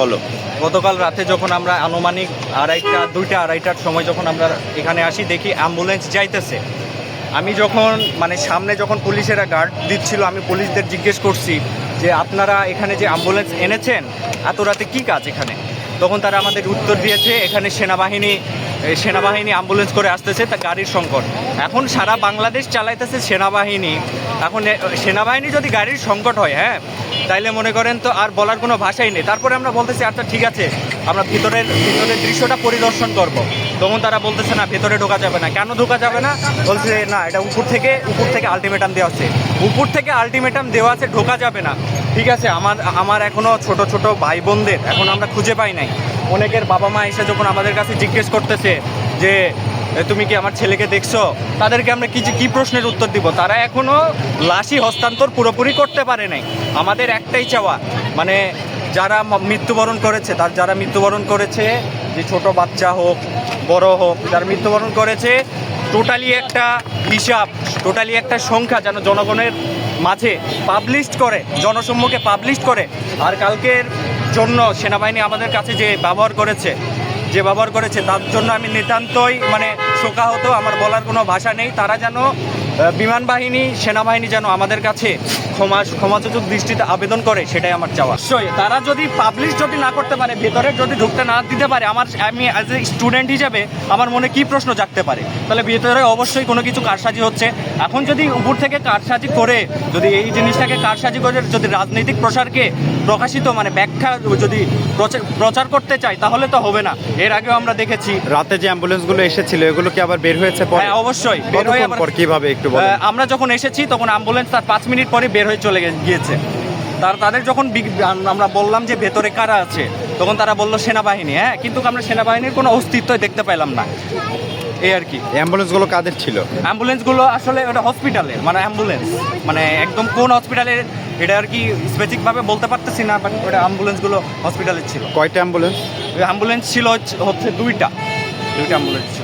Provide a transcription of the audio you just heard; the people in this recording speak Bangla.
বলো। গতকাল রাতে যখন আমরা আনুমানিক আড়াইটা, দুইটা, আড়াইটার সময় যখন আমরা এখানে আসি, দেখি অ্যাম্বুলেন্স যাইতেছে। আমি যখন মানে সামনে যখন পুলিশেরা গার্ড দিচ্ছিল, আমি পুলিশদের জিজ্ঞেস করছি যে, আপনারা এখানে যে অ্যাম্বুলেন্স এনেছেন, এত রাতে কী কাজ এখানে? তখন তারা আমাদের উত্তর দিয়েছে, এখানে সেনাবাহিনী সেনাবাহিনী অ্যাম্বুলেন্স করে আসতেছে, তা গাড়ির সংকট। এখন সারা বাংলাদেশ চালাইতেছে সেনাবাহিনী। এখন সেনাবাহিনী যদি গাড়ির সংকট হয় হ্যাঁ তাইলে মনে করেন তো আর বলার কোনো ভাষাই নেই। তারপরে আমরা বলতেছি আচ্ছা ঠিক আছে, আমরা ভিতরের ভিতরের দৃশ্যটা পরিদর্শন করব। তখন তারা বলতেছে, না, ভেতরে ঢোকা যাবে না। কেন ঢোকা যাবে না? বলছে, না, এটা উপর থেকে উপর থেকে আলটিমেটাম দেওয়া আছে। উপর থেকে আলটিমেটাম দেওয়া আছে, ঢোকা যাবে না। ঠিক আছে, আমার আমার এখনও ছোট ছোট ভাই বোনদের এখন আমরা খুঁজে পাই নাই। অনেকের বাবা মা এসে যখন আমাদের কাছে জিজ্ঞেস করতেছে যে তুমি কি আমার ছেলেকে দেখছ? তাদেরকে আমরা কি কি প্রশ্নের উত্তর দিব? তারা এখনও লাশি হস্তান্তর পুরোপুরি করতে পারে নাই। আমাদের একটাই চাওয়া। মানে যারা মৃত্যুবরণ করেছে, তার যারা মৃত্যুবরণ করেছে, যে ছোট বাচ্চা হোক, বড় হোক, যারা মৃত্যুবরণ করেছে, টোটালি একটা হিসাব, টোটালি একটা সংখ্যা যেন জনগণের মাঝে পাবলিশ করে, জনসম্মুখে পাবলিশ করে। আর কালকের জন্য সেনাবাহিনী আমাদের কাছে যে ব্যবহার করেছে, যে ব্যবহার করেছে, তার জন্য আমি নিতান্তই মানে শোকাহত আমার বলার কোনো ভাষা নেই। তারা যেন বিমান বাহিনী সেনাবাহিনী যেন আমাদের কাছে ক্ষমা ক্ষমাসূচক দৃষ্টিতে আবেদন করে সেটাই আমার চাওয়া। অবশ্যই তারা যদি পাবলিশ যদি না করতে পারে ভেতরে যদি ঢুকতে না দিতে পারে আমার আমি অ্যাজ এ স্টুডেন্ট হিসেবে আমার মনে কি প্রশ্ন জাগতে পারে? তাহলে ভেতরে অবশ্যই কোনো কিছু কারসাজি হচ্ছে। এখন যদি উপর থেকে কারসাজি করে যদি এই জিনিসটাকে কারসাজি করে যদি রাজনৈতিক প্রসারকে প্রকাশিত মানে ব্যাখ্যা যদি প্রচার- প্রচার করতে চাই তাহলে তো হবে না। এর আগেও আমরা দেখেছি। রাতে যে অ্যাম্বুলেন্সগুলো এসেছিল এগুলো কি আবার বের হয়েছে পরে? হ্যাঁ অবশ্যই। বের হয়ে আবার- পর কীভাবে একটু আমরা যখন এসেছি তখন অ্যাম্বুলেন্স তার পাঁচ মিনিট পরে বের হয়ে চলে গিয়েছে। তার তাদের যখন আমরা বললাম যে ভেতরে কারা আছে তখন তারা বলল সেনাবাহিনী হ্যাঁ কিন্তু আমরা সেনাবাহিনীর কোনো অস্তিত্বই দেখতে পেলাম না। এই আর কি। অ্যাম্বুলেন্সগুলো কাদের ছিল? অ্যাম্বুলেন্সগুলো আসলে ওটা হসপিটালের মানে অ্যাম্বুলেন্স মানে একদম কোন হসপিটালের এটা আর কি স্পেসিফিকভাবে বলতে পারতেছি না বাট ওটা অ্যাম্বুলেন্সগুলো হসপিটালের ছিল। কয়টা অ্যাম্বুলেন্স অ্যাম্বুলেন্স ছিল হচ্ছে- হচ্ছে দুইটা। দুইটা অ্যাম্বুলেন্স ছিল।